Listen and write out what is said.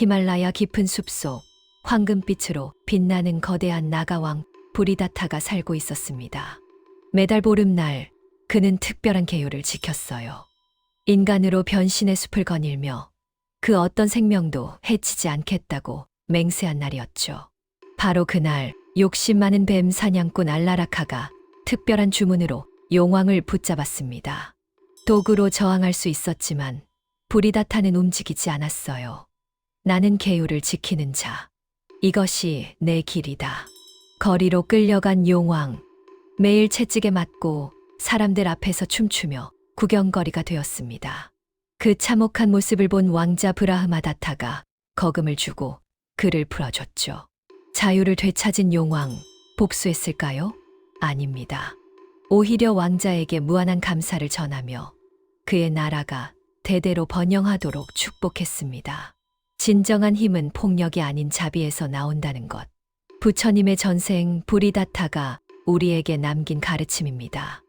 히말라야 깊은 숲속 황금빛으로 빛나는 거대한 나가왕 부리다타가 살고 있었습니다. 매달 보름날 그는 특별한 계율을 지켰어요. 인간으로 변신의 숲을 거닐며 그 어떤 생명도 해치지 않겠다고 맹세한 날이었죠. 바로 그날 욕심 많은 뱀 사냥꾼 알라라카가 특별한 주문으로 용왕을 붙잡았습니다. 도구로 저항할 수 있었지만 부리다타는 움직이지 않았어요. 나는 계율을 지키는 자. 이것이 내 길이다. 거리로 끌려간 용왕. 매일 채찍에 맞고 사람들 앞에서 춤추며 구경거리가 되었습니다. 그 참혹한 모습을 본 왕자 브라흐마다타가 거금을 주고 그를 풀어줬죠. 자유를 되찾은 용왕, 복수했을까요? 아닙니다. 오히려 왕자에게 무한한 감사를 전하며 그의 나라가 대대로 번영하도록 축복했습니다. 진정한 힘은 폭력이 아닌 자비에서 나온다는 것. 부처님의 전생 부리다타가 우리에게 남긴 가르침입니다.